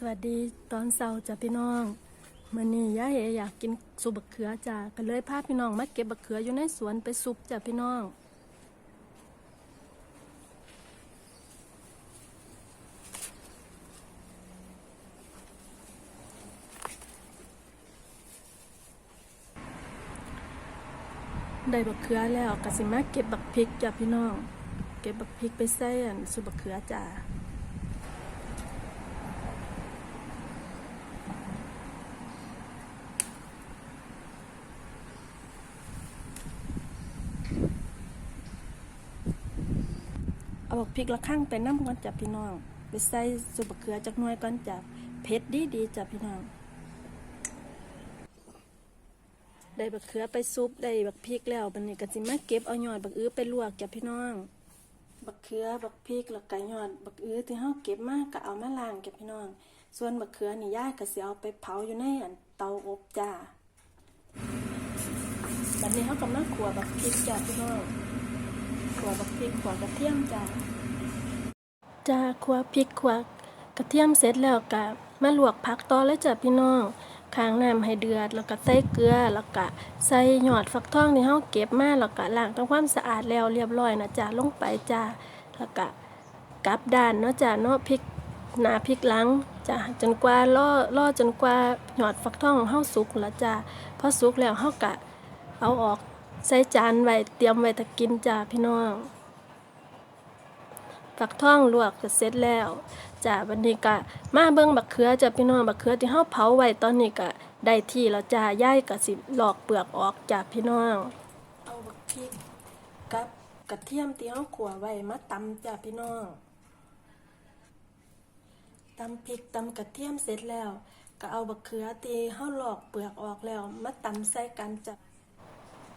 สวัสดีตอนเช้าจ้ะพี่น้องมื้อนี้ย่ายเออยากกินซุปบักเขือจ้ะก็เลยพาพี่น้องมาเก็บบักเขืออยู่ในสวนไปซุปจ้ะพี่น้องได้บักเขือแล้วก็สิมาเก็บบักพริกจ้ะพี่น้อง เก็บบักพริกไปใส่อันซุปบักเขือจ้ะ เอาบักพริกละข้างไปน้ำก่อนจับพี่น้อง ไปใส่สุบะเขือจักน่อยก่อนจับเผ็ดดีดีๆจับพี่น้อง ได้บักเขือไปซุปได้บักพริกแล้วบันนี้ก็สิมาเก็บเอายอดบักอื้อไปลวกจับพี่น้อง บักเขือบักพริกแล้วก็ยอดบักอื้อที่เฮาเก็บมาก็เอามาล้างจับพี่น้อง ส่วนบักเขือนี่ย่าก็สิเอาไปเผาอยู่ในอันเตาอบจ้าบัดนี้เฮาก็มาขัวบักพริกจ้าพี่น้อง ขวบักพริกขัวกระเทียมจ้าจ้าขัวพริกขัวกระเทียมเสร็จแล้วก็มาลวกผักต่อเลยจ้ะพี่น้องค้างน้ำให้เดือด แล้วก็ใส่เกลือ แล้วก็ใส่หยอดฟักทองที่เฮาเก็บมาแล้วก็ล้างทำความสะอาดแล้วเรียบร้อยนะจ้าลงไปจ้าแล้วก็กลับด้านเนาะจ้าเนาะพริกหน้าพริกหลังจ้าจนกว่าล่อล่อจนกว่าหยอดฟักทองของเฮาสุกแล้วจ้าพอสุกแล้วเฮาก็เอาออก ใส่จานไว้เตรียมไว้ถ้ากินจ้าพี่น้องฝักท่องลวกก็เสร็จแล้วจ้าวันนี้ก็มาเบิ่งบักเขือจ้ะพี่น้องบักเขือที่เฮาเผาไว้ตอนนี้ก็ได้ที่แล้วจ้าย่ายก็สิหลอกเปลือกออกจ้ะพี่น้องเอาบักพริกกับกระเทียมที่เฮาขั่วไว้มาตำจ้ะพี่น้องตำพริกตำกระเทียมเสร็จแล้ว ก็เอาบักเขือที่เฮาลอกเปลือกออกแล้ว มาตำใส่กันจ้ะ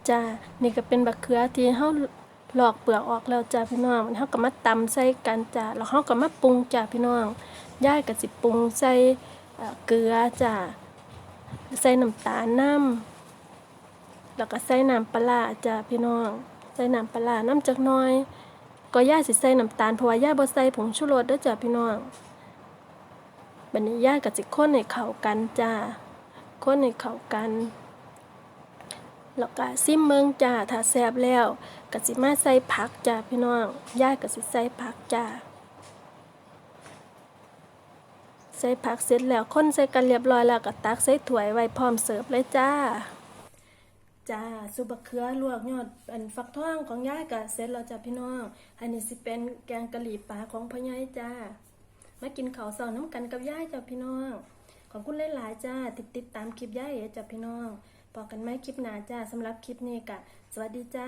จ้า นี่ก็เป็นบักเขือที่เฮาหลอกเปลือกออกแล้วจ้าพี่น้องเฮาก็มาตำใส่กันจ้าแล้วเฮาก็มาปรุงจ้าพี่น้องย่ายก็สิปรุงใส่เกลือจ้าใส่น้ำตาลน้ำแล้วก็ใส่น้ำปลาจ้าพี่น้อง ใส่น้ำปลาร้าน้ำจักน่อย ก็ย่าสิใส่น้ำตาลเพราะว่าย่าบ่ใส่ผงชูรสเด้อจ้าพี่น้องบัดนี้ย่าก็สิคนให้เข้ากันจ้าคนให้เข้ากัน แล้วก็ซิมเมืองจ้าถ้าแซบแล้วก็สิมาใส่ผักจ้าพี่น้องย่ายก็สิใส่ผักจ้าใส่ผักเสร็จแล้วคนใส่กันเรียบร้อยแล้วก็ตักใส่ถ้วยไว้พร้อมเสิร์ฟเลยจ้าจ้าซุปบะเขือลวกยอดอันฟักทองของย่ายก็เสร็จแล้วจ้าพี่น้อง อันนี้สิเป็นแกงกะหรี่ปลาของพ่อใหญ่จ้า มากินข้าวสาน้ำกันกับย่ายจ้าพี่น้อง ขอบคุณหลายๆจ้าติดติดตามคลิปย่ายเอ๋จ้าพี่น้อง พอกันไหมคลิปหน้าจ้าสำหรับคลิปนี้กะสวัสดีจ้า